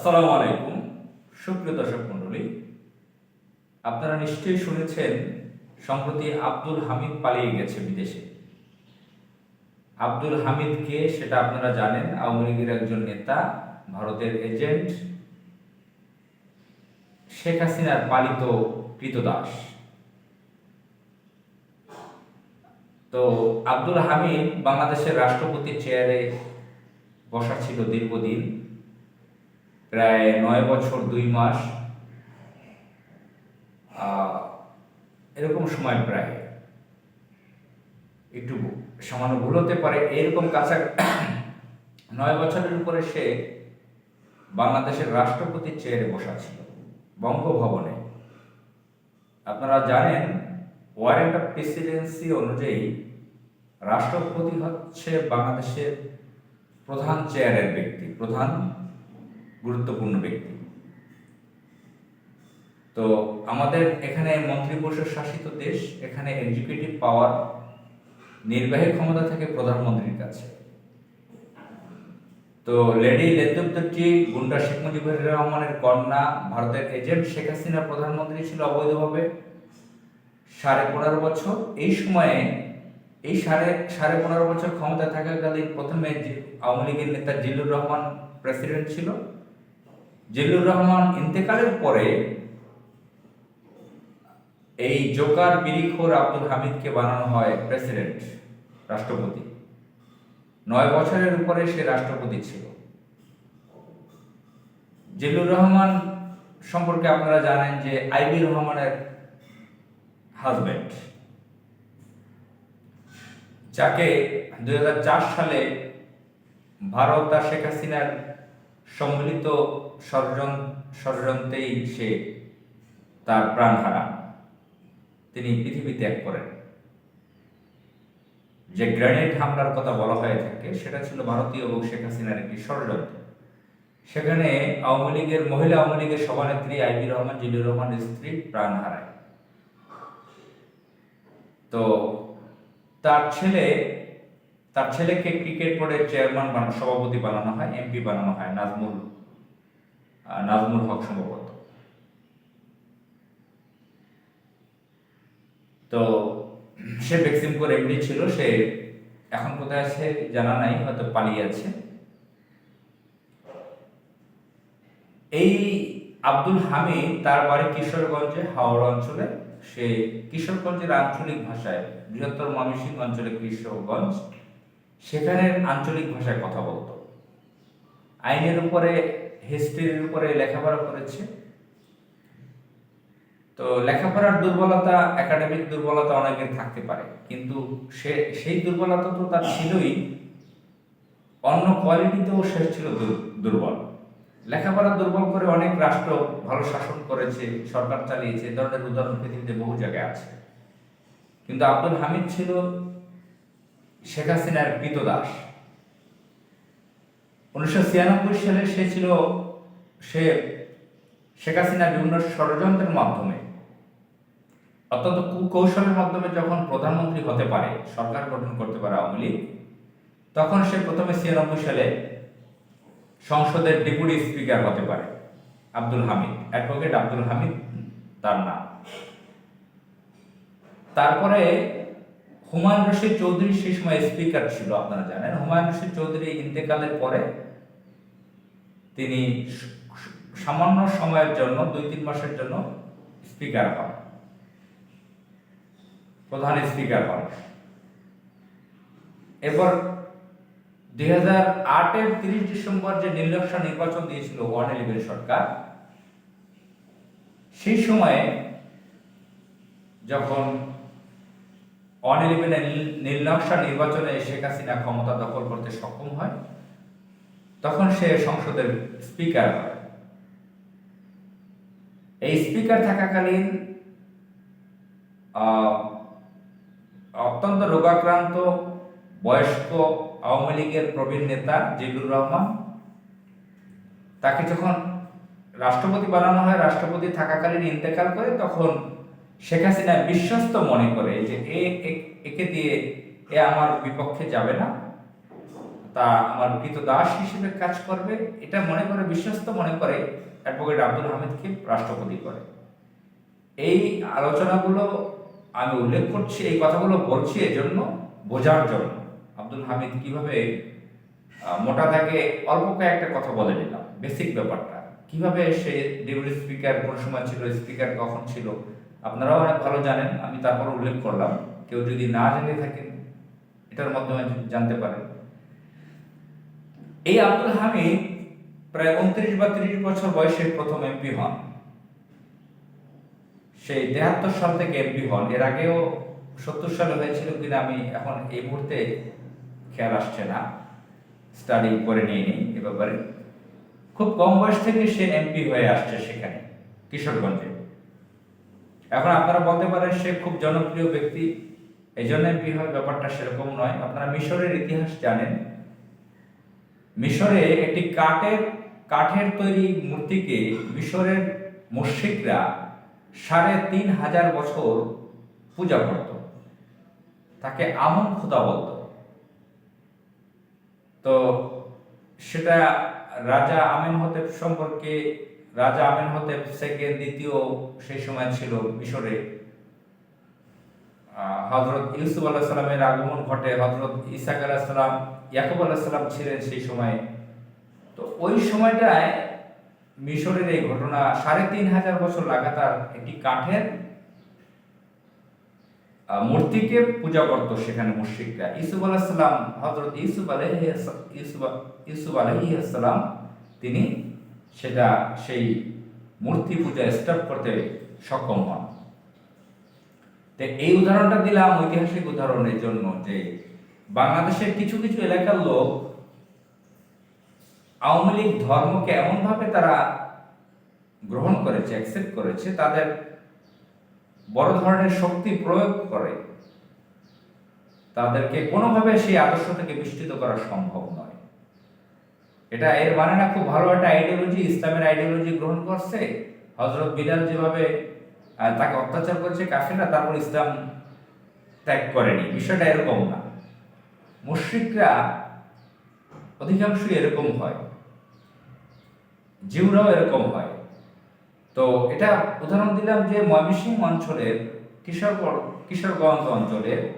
আসসালামু আলাইকুম। সুপ্রিয় দর্শক মণ্ডলী, আপনারা নিশ্চয়ই শুনেছেন, সম্প্রতি আব্দুল হামিদ পালিয়ে গেছে বিদেশে। আব্দুল হামিদ কে সেটা আপনারা জানেন, আওয়ামী লীগের একজন নেতা, ভারতের এজেন্ট, শেখ হাসিনার পালিত কৃতদাস। তো আব্দুল হামিদ বাংলাদেশের রাষ্ট্রপতি চেয়ারে বসা ছিল দীর্ঘদিন। প্রায় নয় বছর, দুই মাস এরকম সময় প্রায়। একটু সামান্য ভুল হতে পারে। এরকম কাছা নয় বছরের উপরে সে বাংলাদেশের রাষ্ট্রপতির চেয়ারে বসা ছিল, বঙ্গভবনে। আপনারা জানেন, ওয়ারেন্ট অফ প্রেসিডেন্সি অনুযায়ী রাষ্ট্রপতি হচ্ছে বাংলাদেশের প্রধান চেয়ারের ব্যক্তি, প্রধান গুরুত্বপূর্ণ ব্যক্তি। তো আমাদের এখানে মন্ত্রিপরিষদ শাসিত দেশ, এখানে এক্সিকিউটিভ পাওয়ার নির্বাহী ক্ষমতা থাকে প্রধানমন্ত্রীর কাছে। তো লেডি লেদুপ্তি গুন্ডা শেখ মুজিবুর রহমানের কন্যা, ভারতের এজেন্ট শেখ হাসিনা প্রধানমন্ত্রী ছিল অবৈধভাবে সাড়ে পনেরো বছর। এই সময়ে এই সাড়ে সাড়ে পনেরো বছর ক্ষমতা থাকাকালীন প্রথমে আওয়ামী লীগের নেতা জিল্লুর রহমান প্রেসিডেন্ট ছিল। জিল্লুর রহমান ইন্তেকালের পরে এই জোকার বিরিখোর আব্দুল হামিদকে বানানো হয় প্রেসিডেন্ট, রাষ্ট্রপতি। নয় বছরের উপরে সে রাষ্ট্রপতি ছিল। জিল্লুর রহমান সম্পর্কে আপনারা জানেন যে আইবি রহমানের হাজবেন্ড, যাকে দু হাজার চার সালে ভারত আর শেখ হাসিনার সম্মিলিত ষড়যন্ত্র ষড়যন্ত্রেই সে তার প্রাণ হারা তিনি পৃথিবী ত্যাগ করেন। যে গ্রেনেড হামলার কথা বলা হয়ে থাকে, সেটা ছিল ভারতীয় এবং শেখ হাসিনার একটি ষড়যন্ত্র। সেখানে আওয়ামী লীগের, মহিলা আওয়ামী লীগের সভানেত্রী আইবি রহমান, জিল্লুর রহমানের স্ত্রী প্রাণ হারায়। তো তার ছেলে তার ছেলেকে ক্রিকেট বোর্ডের চেয়ারম্যান বানানো সভাপতি বানানো হয়, এমপি বানানো হয় নাজমুল নাজমুল হক সম্ভবত। তো সে বেক্সিমপুর এমডি ছিল, সে এখন কোথায় আছে জানা নাই, হয়তো পালিয়ে আছে। এই আব্দুল হামিদ তার বাড়ি কিশোরগঞ্জে, হাওড়া অঞ্চলে। সে কিশোরগঞ্জের আঞ্চলিক ভাষায় বৃহত্তর ময়মনসিংহ অঞ্চলে কিশোরগঞ্জ সেখানের আঞ্চলিক ভাষায় কথা বলতো। আইনের উপরে, হিস্ট্রির উপরে লেখাপড়া করেছে। তো লেখাপড়ার দুর্বলতা একাডেমিক দুর্বলতা অনেকের থাকতে পারে। কিন্তু সে, সেই দুর্বলতা তো তার ছিলই। অন্য কোয়ালিটিতেও সে ছিল দুর্বল। লেখাপড়া দুর্বল করে অনেক রাষ্ট্র ভালো শাসন করেছে, সরকার চালিয়েছে। এ ধরনের উদাহরণ পৃথিবীতে বহু জায়গায় আছে। কিন্তু আব্দুল হামিদ ছিল শেখ হাসিনার কৃতদাস উনিশশো ছিয়ানব্বই সালে সে ছিল, সে শেখ হাসিনা বিভিন্ন ষড়যন্ত্রের মাধ্যমে, অত্যন্ত কুকৌশলের মাধ্যমে যখন প্রধানমন্ত্রী হতে পারে, সরকার গঠন করতে পারে আওয়ামী লীগ, তখন সে প্রথমে ছিয়ানব্বই সালে সংসদের ডেপুটি স্পিকার হতে পারে, আব্দুল হামিদ, অ্যাডভোকেট আব্দুল হামিদ তার নাম। তারপরে হুমায়ুন রশিদ চৌধুরী সেই সময় স্পিকার ছিল, আপনারা জানেন। হুমায়ুন রশিদ চৌধুরী ইন্তেকালের পরে তিনি সামান্য সময়ের জন্য, দুই তিন মাসের জন্য স্পিকার হন। প্রধান স্পিকার হন। এরপর দুই হাজার আটের তিরিশ ডিসেম্বর যে নির্লক্ষা নির্বাচন দিয়েছিল ওয়ান ইলেভেন সরকার, সেই সময়ে যখন ইলেভেনের নীলনকশা নির্বাচনে শেখ হাসিনা ক্ষমতা দখল করতে সক্ষম হয়, তখন সে সংসদের স্পিকার এই স্পিকার থাকাকালীন অত্যন্ত রোগাক্রান্ত, বয়স্ক আওয়ামী লীগের প্রবীণ নেতা জিল্লুর রহমান, তাকে যখন রাষ্ট্রপতি বানানো হয়, রাষ্ট্রপতি থাকাকালীন ইন্তেকাল করে, তখন শেখ হাসিনা বিশ্বস্ত মনে করে যে এ একে দিয়ে এ আমার বিপক্ষে যাবে না, তা আমার দাস হিসেবে কাজ করবে। এটা মনে করে, বিশ্বস্ত মনে করে অ্যাডভোকেট আব্দুল হামিদকে রাষ্ট্রপতি করে। এই আলোচনাগুলো আমি উল্লেখ করছি, এই কথাগুলো বলছি এজন্য, বোঝার জন্য। আব্দুল হামিদ কীভাবে মোটা দাগে অল্প কয়েকটা কথা বলে নিলাম। বেসিক ব্যাপারটা, কীভাবে সে ডেপুটি স্পিকার, কোন সময় ছিল স্পিকার কখন ছিল আপনারাও অনেক ভালো জানেন, আমি তারপর উল্লেখ করলাম, কেউ যদি না জেনে থাকেন, এটার মাধ্যমে জানতে পারেন। এই আব্দুল হামিদ প্রায় উনত্রিশ বা ত্রিশ বছর বয়সে প্রথম এমপি হন। সেই তেহাত্তর সাল থেকে এমপি হন। এর আগেও সত্তর সালে হয়েছিল কিনা আমি এখন এই মুহূর্তে খেয়াল আসছে না। স্টাডি করে নিয়ে নিই এ ব্যাপারে। খুব কম বয়স থেকে সে এমপি হয়ে আসছে সেখানে, কিশোরগঞ্জে। এখন আপনারা বলতে পারেন সে খুব জনপ্রিয় ব্যক্তি এই জন্য হয় ব্যাপারটা সেরকম নয়। আপনারা মিশরের ইতিহাস জানেন। মিশরে একটি কাঠের কাঠের তৈরি মূর্তিকে মিশরের মুশরিকরা সাড়ে তিন হাজার বছর পূজা করত। তাকে আমন খোদা বলত। তো সেটা রাজা আমেন হতেব সম্পর্কে রাজা আমেন হতেব সেকেন্ড দ্বিতীয় সেই সময় ছিল মিশরে। হজরত ইউসুফ আলাহ সাল্লামের আগমন ঘটে। হজরত ইসাক আলাহ সাল্লাম ইয়াকুব আলাহ সাল্লাম ছিলেন সেই সময়। তো ওই সময়টায় মিশরের এই ঘটনা সাড়ে তিন হাজার বছর লাগাতার একটি কাঠের মূর্তিকে পূজা করতো সেখানে মুশরিকরা। ইসুফ আলাহ সাল্লাম হজরত ইউসুফ আলহ ইউসুফ ইউসুফ আলহিসাল্লাম তিনি সেটা সেই মূর্তি পূজা স্টপ করতে সক্ষম হন। তো এই উদাহরণটা দিলাম ঐতিহাসিক উদাহরণের জন্য যে বাংলাদেশের কিছু কিছু এলাকার লোক আওয়ামী লীগ ধর্মকে এমনভাবে তারা গ্রহণ করেছে অ্যাকসেপ্ট করেছে, তাদের বড় ধরনের শক্তি প্রয়োগ করে। তাদেরকে কোনোভাবে সেই আদর্শ থেকে বিস্তৃত করা সম্ভব নয়। এটা এর মানে না খুব ভালো একটা আইডিওলজি ইসলামের আইডিওলজি গ্রহণ করছে। হজরত বিলাল যেভাবে তাকে অত্যাচার করেছে কাফিররা, তারপর ইসলাম ত্যাগ করেনি। বিষয়টা এরকম না। মুশ্রিকরা অধিকাংশই এরকম হয়। জিউরাও এরকম হয়। তো এটা উদাহরণ দিলাম যে ময়মনসিংহ অঞ্চলের কিশোরগঞ্জ কিশোরগঞ্জ অঞ্চলের,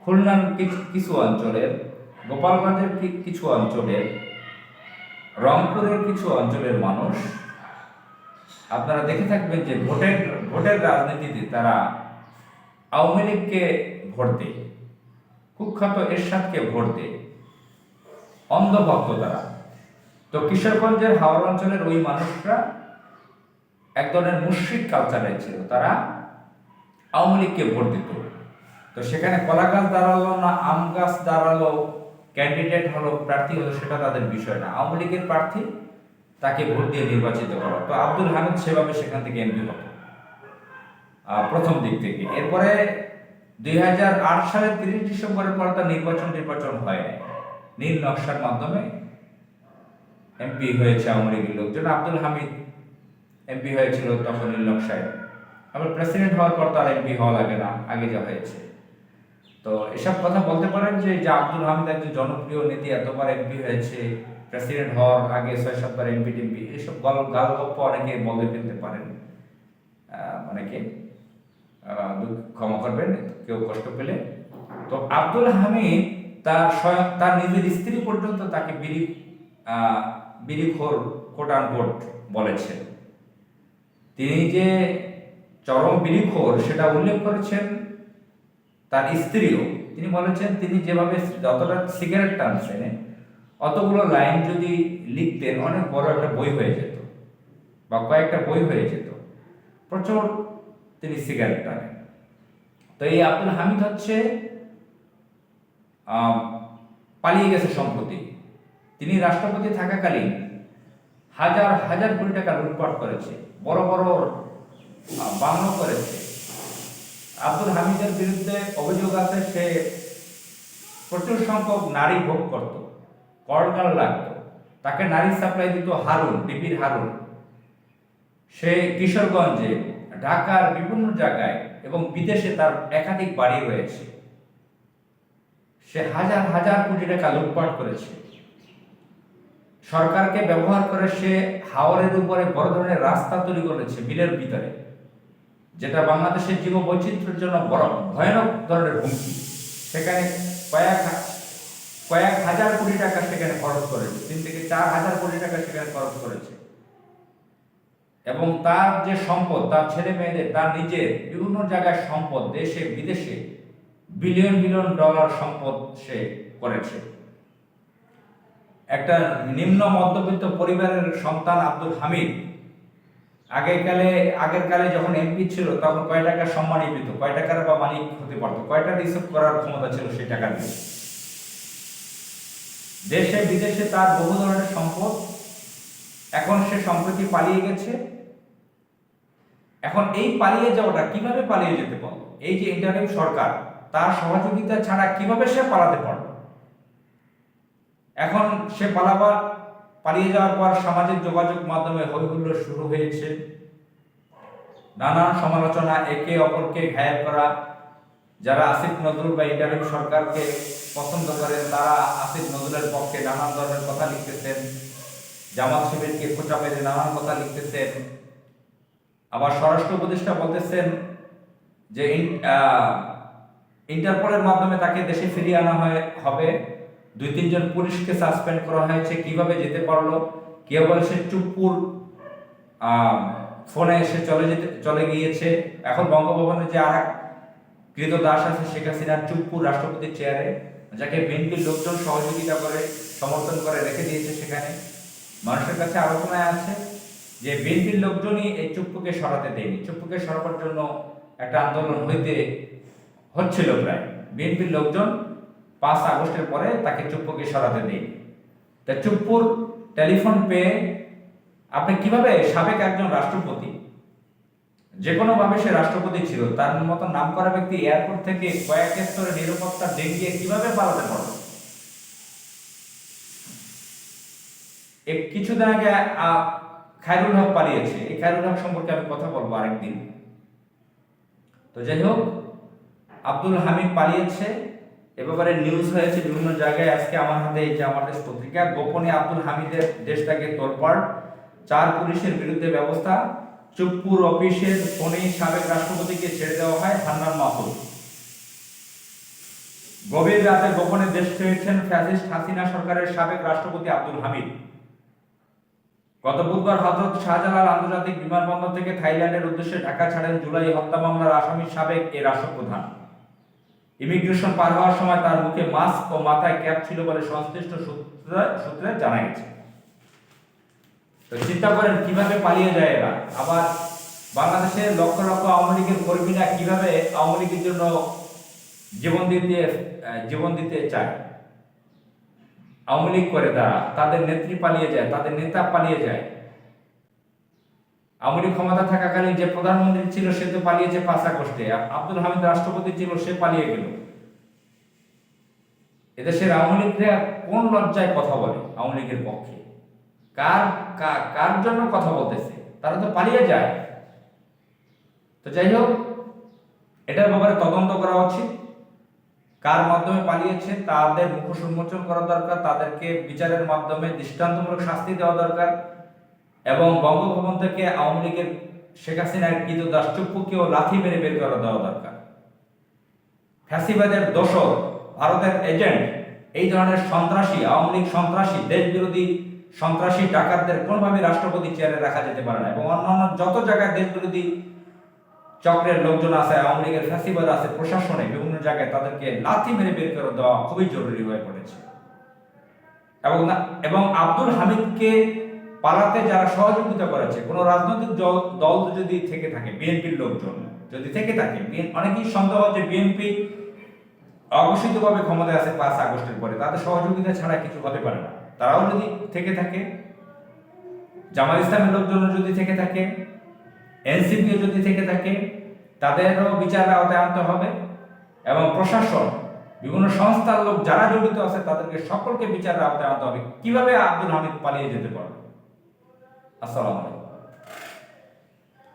খুলনার কিছু- অঞ্চলের, গোপালগঞ্জের কিছু অঞ্চলের রংপুরের কিছু অঞ্চলের মানুষ, আপনারা দেখে থাকবেন যে ভোটের ভোটের রাজনীতিতে তারা আওয়ামী লীগকে ভোট দেয়, কুখ্যাত এরশাদকে ভোট দেয়, অন্ধভক্ত তারা। তো কিশোরগঞ্জের হাওড় অঞ্চলের ওই মানুষরা এক ধরনের মুশ্রিক কালচারে ছিল, তারা আওয়ামী লীগকে ভোট দিত। তো সেখানে কলা গাছ দাঁড়াল না, আম গাছ দাঁড়াল ক্যান্ডিডেট হলো প্রার্থী হলো সেটা তাদের বিষয় না। আওয়ামী লীগের প্রার্থী তাকে ভোট দিয়ে নির্বাচিত করা তো আব্দুল হামিদ সেভাবে সেখান থেকে এমপি হতো। প্রথম দিক থেকে। এরপরে দুই হাজার আট সালের তিরিশ ডিসেম্বরের পর তার নির্বাচন নির্বাচন হয় নীল নকশার মাধ্যমে এমপি হয়েছে আওয়ামী লীগের লোকজন। আব্দুল হামিদ এমপি হয়েছিল তখন নীল নকশায় আবার প্রেসিডেন্ট হওয়ার পর তার এমপি হওয়া লাগে না। আগে যা হয়েছে। তো এসব কথা বলতে পারেন যে যে আব্দুল হামিদ একজন জনপ্রিয় নেতা, এতবার এমপি হয়েছে, প্রেসিডেন্ট হওয়ার আগে ছয় সাতবার এমপি টেমপি এসব গল গাল গপ্প অনেকে বলে ফেলতে পারেন। অনেকে দুঃখ- ক্ষমা করবেন, কেউ কষ্ট পেলে। তো আব্দুল হামিদ তার স্বয়ং, তার নিজের স্ত্রী পর্যন্ত তাকে বিড়ি বিড়িখোর কোট আনকোট বলেছেন তিনি যে চরম বিড়িখোর সেটা উল্লেখ করেছেন তার স্ত্রীও, তিনি বলেছেন তিনি যেভাবে যতটা সিগারেট টানছেন, অতগুলো লাইন যদি লিখতেন অনেক বড় একটা বই হয়ে যেত বা কয়েকটা বই হয়ে যেত। প্রচুর তিনি সিগারেট টানেন। তো এই আব্দুল হামিদ হচ্ছে পালিয়ে গেছে সম্প্রতি। তিনি রাষ্ট্রপতি থাকাকালীন হাজার হাজার কোটি টাকা লুটপাট করেছে, বড় বড় বাংলো করেছে। আব্দুল হামিদের বিরুদ্ধে অভিযোগ আছে, সে প্রচুর সংখ্যক নারী ভোগ করত, করগাল লাগতো। তাকে নারী সাপ্লাই দিত হারুন, বিপির হারুন। সে কিশোরগঞ্জে, ঢাকার বিভিন্ন জায়গায় এবং বিদেশে তার একাধিক বাড়ি রয়েছে। সে হাজার হাজার কোটি টাকা লুটপাট করেছে। সরকারকে ব্যবহার করে সে হাওরের উপরে বড় ধরনের রাস্তা তৈরি করেছে, বিলের ভিতরে। যেটা বাংলাদেশের জীব বৈচিত্র্যের জন্য বড় ভয়ানক ধরনের হুমকি। সেখানে কয়েক কয়েক হাজার কোটি টাকা সেখানে খরচ করেছে। তিন থেকে চার হাজার কোটি টাকা সেখানে খরচ করেছে। এবং তার যে সম্পদ, তার ছেলে মেয়েদের, তার নিজের বিভিন্ন জায়গায় সম্পদ, দেশে, বিদেশে বিলিয়ন বিলিয়ন ডলার সম্পদ সে করেছে। একটা নিম্ন মধ্যবিত্ত পরিবারের সন্তান আব্দুল হামিদ আগেকালে আগের কালে যখন এমপি ছিল, তখন কয় টাকা সম্মানই পেত? কয় টাকার বা মালিক হতে পারতো? কয়টা রিসিভ করার ক্ষমতা ছিল সেই টাকা দিয়ে? দেশে, বিদেশে তার বহু ধরনের সম্পদ। এখন সে সম্প্রতি পালিয়ে গেছে। এখন এই পালিয়ে যাওয়াটা কীভাবে পালিয়ে যেতে পারল? এই যে ইন্টারিম সরকার, তার সহযোগিতা ছাড়া কীভাবে সে পালাতে পারল? এখন সে পালাবার পালিয়ে যাওয়ার পর সামাজিক যোগাযোগ মাধ্যমে হৈহুল্লোড় শুরু হয়েছে। নানান সমালোচনা একে অপরকে ঘায়াল করা, যারা আসিফ নজরুল বা ইন্টারিম সরকারকে পছন্দ করেন, তারা আসিফ নজরুলের পক্ষে নানান ধরনের কথা লিখতেছেন। জামাত শিবিরকে খোঁচা মেরে নানান কথা লিখতেছেন। আবার স্বরাষ্ট্র উপদেষ্টা বলতেছেন যে ইন্টারপোলের মাধ্যমে তাকে দেশে ফিরিয়ে আনা হয়, হবে। দুই তিনজন পুলিশকে সাসপেন্ড করা হয়েছে। কীভাবে যেতে পারল? কেউ বলছে চুপ্পুর ফোনে এসে চলে যেতে, চলে গিয়েছে। এখন বঙ্গভবনে যে আর এক কৃত দাস আছে, শেখ হাসিনার চুপ্পুর রাষ্ট্রপতির চেয়ারে যাকে বিএনপির লোকজন সহযোগিতা করে, সমর্থন করে রেখে দিয়েছে সেখানে। মানুষের কাছে আলোচনায় আছে যে বিএনপির লোকজনই এই চুপ্পুকে সরাতে দেয়নি। চুপ্পুকে সরাবার জন্য একটা আন্দোলন হইতে হচ্ছিল প্রায়। বিএনপির লোকজন পাঁচ আগস্টের পরে তাকে চুপ্পুকে সরাতে দেয়নি তা চুপ্পুর টেলিফোন পেয়ে আপনি কীভাবে সাবেক একজন রাষ্ট্রপতি? যে কোনো ভাবে সে রাষ্ট্রপতি ছিল, তার মতো নাম করা ব্যক্তি এয়ারপোর্ট থেকে কয়েক স্তরে নিরাপত্তা ডেঙ্গিয়ে কীভাবে পালাতে পারল? এ- কিছুদিন আগে খায়রুল হক পালিয়েছে। এই খায়রুল হক সম্পর্কে আমি কথা বলব আরেকদিন। তো যাই হোক, আব্দুল হামিদ পালিয়েছে। এ ব্যাপারে নিউজ হয়েছে বিভিন্ন জায়গায় আজকে আমার হাতে এই যে আমার দেশ পত্রিকা, গোপনে আব্দুল হামিদের দেশটাকে তোলপাড়, চার পুলিশের বিরুদ্ধে ব্যবস্থা, চুপ্পুর অফিসের ফোনে সাবেক রাষ্ট্রপতিকে ছেড়ে দেওয়া হয় হান্নান মাহমুদ। গভীর রাতে গোপনে দেশ ছেড়েছেন ফ্যাসিস্ট হাসিনা সরকারের সাবেক রাষ্ট্রপতি আব্দুল হামিদ। গত বুধবার হজরত শাহজালাল আন্তর্জাতিক বিমানবন্দর থেকে থাইল্যান্ডের উদ্দেশ্যে ঢাকা ছাড়েন জুলাই হত্যা মামলার আসামি সাবেক এ রাষ্ট্রপ্রধান। ইমিগ্রেশন পার হওয়ার সময় তার মুখে মাস্ক ও মাথায় ক্যাপ ছিল বলে সংশ্লিষ্ট সূত্রে জানা গেছে। তো চিন্তা করেন, কীভাবে পালিয়ে যায় এরা? আবার বাংলাদেশের লক্ষ লক্ষ আওয়ামী লীগের কর্মীরা কীভাবে আওয়ামী লীগের জন্য জীবন দিতে জীবন দিতে চায়? আওয়ামী লীগ করে তারা। তাদের নেত্রী পালিয়ে যায়, তাদের নেতা পালিয়ে যায়। আওয়ামী লীগ ক্ষমতা থাকাকালীন যে প্রধানমন্ত্রী ছিল, সে তো পালিয়েছে পাঁচ আব- আব্দুল হামিদ রাষ্ট্রপতি ছিল, সে পালিয়ে গেল। এদেশের আওয়ামী লীগরা কোন লজ্জায় কথা বলে আওয়ামী লীগের পক্ষে? কার কার জন্য কথা বলতেছে? তারা তো পালিয়ে যায়। তো যাই হোক, এটার ব্যাপারে তদন্ত করা উচিত। কার মাধ্যমে পালিয়েছে, তাদের মুখোশ উন্মোচন করা দরকার, তাদেরকে বিচারের মাধ্যমে দৃষ্টান্তমূলক শাস্তি দেওয়া দরকার। এবং বঙ্গভবন থেকে আওয়ামী লীগের শেখ হাসিনার কৃত দাসচুপ্পুকেও লাথি মেরে বের করে দেওয়া দরকার। ফ্যাসিবাদের দোষর, ভারতের এজেন্ট, এই ধরনের সন্ত্রাসী, আওয়ামী লীগ সন্ত্রাসী দেশ বিরোধী সন্ত্রাসী, ডাকাতদের কোনোভাবে রাষ্ট্রপতি চেয়ারে রাখা যেতে পারে না এবং অন্যান্য যত জায়গায় দেশ বিরোধী চক্রের লোকজন আছে, আওয়ামী লীগের ফ্যাসিবাদ আছে, প্রশাসনে বিভিন্ন জায়গায় তাদেরকে লাথি মেরে বের করে দেওয়া খুবই জরুরি হয়ে পড়েছে। এবং এবং আব্দুল হামিদকে পালাতে যারা সহযোগিতা করেছে, কোনো রাজনৈতিক দল- যদি থেকে থাকে, বিএনপির লোকজন যদি থেকে থাকে অনেকেই সন্দেহ যে বিএনপি অঘোষিতভাবে ক্ষমতায় আছে পাঁচ আগস্টের পরে, তাদের সহযোগিতা ছাড়া কিছু হতে পারে না। তারাও যদি থেকে থাকে, জামাত ইসলামের লোকজন যদি থেকে থাকে, এনসিপিও যদি থেকে থাকে, তাদেরও বিচারের আওতায় আনতে হবে এবং প্রশাসন, বিভিন্ন সংস্থার লোক যারা জড়িত আছে, তাদেরকে সকলকে বিচারের আওতায় আনতে হবে। কীভাবে আব্দুল হামিদ পালিয়ে যেতে পারবে? আসসালামু আলাইকুম